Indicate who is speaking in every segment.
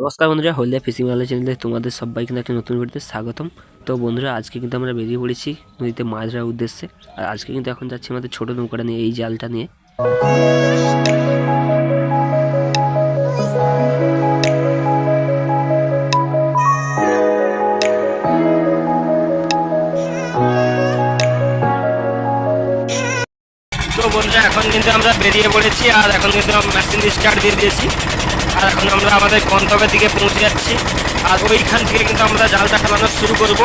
Speaker 1: নমস্কার বন্ধুরা, হলদিয়া ফিশিং আলো চ্যানেলে তোমাদের কিন্তু একটা নতুন ভিডিওতে স্বাগতম। তো বন্ধুরা, আজকে কিন্তু আমরা বেরিয়ে পড়েছি নদীতে মাছ ধরার উদ্দেশ্যে। আর আজকে কিন্তু এখন যাচ্ছি আমাদের ছোটো নৌকাটা নিয়ে, এই জালটা নিয়ে। কিন্তু আমরা বেরিয়ে পড়েছি আর এখন কিন্তু মেশিন স্টার্ট দিয়ে দিয়েছি। আর এখন আমরা আমাদের গন্তব্যের দিকে পৌঁছে যাচ্ছি। আর ওইখান থেকে কিন্তু আমরা জালটা খেলানো শুরু করব।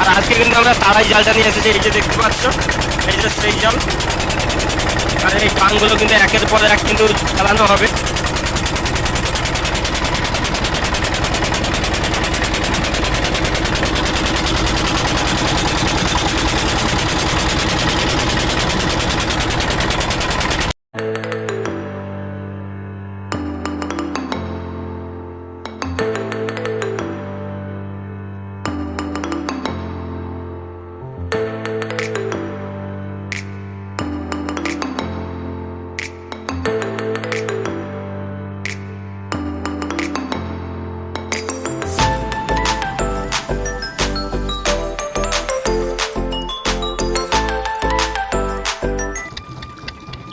Speaker 1: আর আজকে কিন্তু আমরা তারাই জালটা নিয়ে এসেছি, এই যে দেখতে পাচ্ছ, এই যে সেই জাল। আর এই টানগুলো কিন্তু একের পর এক কিন্তু চালানো হবে।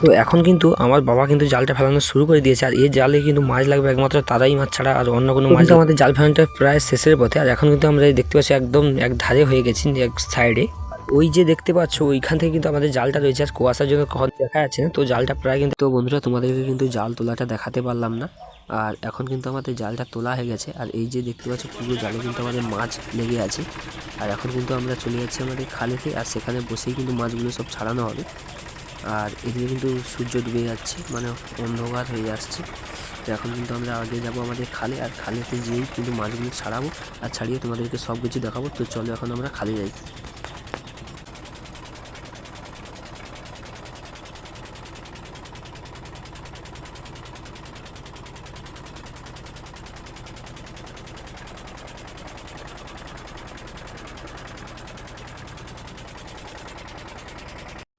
Speaker 1: তো এখন কিন্তু আমার বাবা কিন্তু জালটা ফেলানো শুরু করে দিয়েছে আর এই জালে কিন্তু মাছ লাগবে একমাত্র তারাই মাছ ছাড়া আর অন্য কোনো মাছ আমাদের জাল ফেলানোটা প্রায় শেষের পথে আর এখন কিন্তু আমরা দেখতে পাচ্ছি একদম এক ধারে হয়ে গেছি এক সাইডে ওই যে দেখতে পাচ্ছ ওইখান থেকে কিন্তু আমাদের জালটা রয়েছে আর কুয়াশার জন্য কখন দেখা যাচ্ছে না তো জালটা প্রায় কিন্তু তো বন্ধুরা তোমাদেরকে কিন্তু জাল তোলাটা দেখাতে পারলাম না আর এখন কিন্তু আমাদের জালটা তোলা হয়ে গেছে আর এই যে দেখতে পাচ্ছ পুরো জালে কিন্তু আমাদের মাছ লেগে আছে। আর এখন কিন্তু আমরা চলে যাচ্ছি আমাদের খালেতে আর সেখানে বসেই কিন্তু মাছগুলো সব ছাড়ানো হবে। আর এদিকে কিন্তু সূর্য ডুবে যাচ্ছে মানে অন্ধকার হয়ে আসছে। তো এখন কিন্তু আমরা আগে যাব আমাদের খালে, আর খালেতে যেয়েই কিন্তু মাছগুলো ছাড়াবো, আর ছাড়িয়ে তোমাদেরকে সব কিছু দেখাবো। তো চলো এখন আমরা খালে যাই।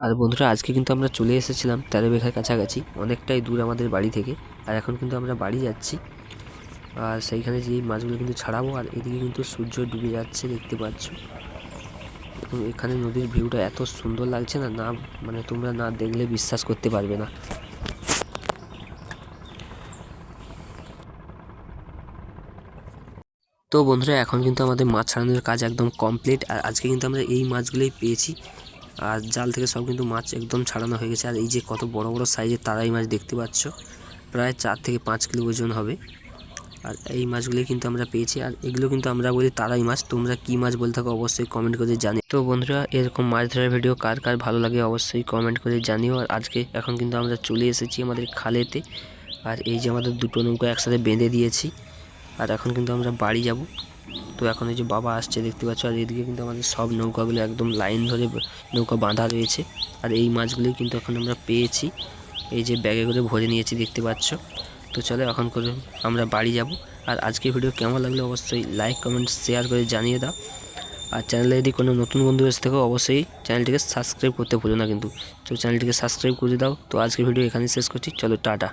Speaker 1: আর বন্ধুরা, আজকে কিন্তু আমরা চলে এসেছিলাম তেরো বিঘার কাছাকাছি, অনেকটাই দূর আমাদের বাড়ি থেকে। আর এখন কিন্তু আমরা বাড়ি যাচ্ছি। আর সেইখানে যেই মাছগুলো কিন্তু ছাড়াবো, আর এদিকে কিন্তু সূর্য ডুবে যাচ্ছে, দেখতে পাচ্ছ। এবং এখানে নদীর ভিউটা এত সুন্দর লাগছে না না মানে তোমরা না দেখলে বিশ্বাস করতে পারবে না। তো বন্ধুরা, এখন কিন্তু আমাদের মাছ ছাড়ানোর কাজ একদম কমপ্লিট আর আজকে কিন্তু আমরা এই মাছগুলোই পেয়েছি। আর জাল থেকে সব কিন্তু মাছ একদম ছাড়ানো হয়ে গেছে। আর এই যে কত বড় বড় সাইজের তারাই মাছ দেখতে পাচ্ছ, প্রায় চার থেকে পাঁচ কিলো ওজন হবে। আর এই মাছগুলি কিন্তু আমরা পেয়েছি। আর এগুলো কিন্তু আমরা বলি তারাই মাছ। তোমরা কি মাছ বলে থাকো অবশ্যই কমেন্ট করে জানি। তো বন্ধুরা, এরকম মাছ ধরার ভিডিও কার কার ভালো লাগে অবশ্যই কমেন্ট করে জানিও। আর আজকে এখন কিন্তু আমরা চলে এসেছি আমাদের খালেতে। আর এই যে আমাদের দুটো নৌকা একসাথে বেঁধে দিয়েছি। আর এখন কিন্তু আমরা বাড়ি যাব। তো এখন এই যে বাবা আসছে, দেখতে পাচ্ছ? আর এদিকে কিন্তু আমাদের সব নৌকাগুলো একদম লাইন ধরে নৌকা বাঁধা রয়েছে। আর এই মাছগুলি কিন্তু এখন আমরা পেয়েছি। এই যে ব্যাগে করে ভরে নিয়েছি, দেখতে পাচ্ছ? তো চলো এখন করে আমরা বাড়ি যাব। আর আজকে ভিডিও কেমন লাগল অবশ্যই লাইক কমেন্ট শেয়ার করে জানিয়ে দাও। আর চ্যানেলে যদি কোনো নতুন বন্ধু এসে থাকো, অবশ্যই চ্যানেলটিকে সাবস্ক্রাইব করতে ভুলো না কিন্তু। তো চ্যানেলটিকে সাবস্ক্রাইব করে দাও। তো আজকের ভিডিও এখানেই শেষ করছি। চলো টাটা।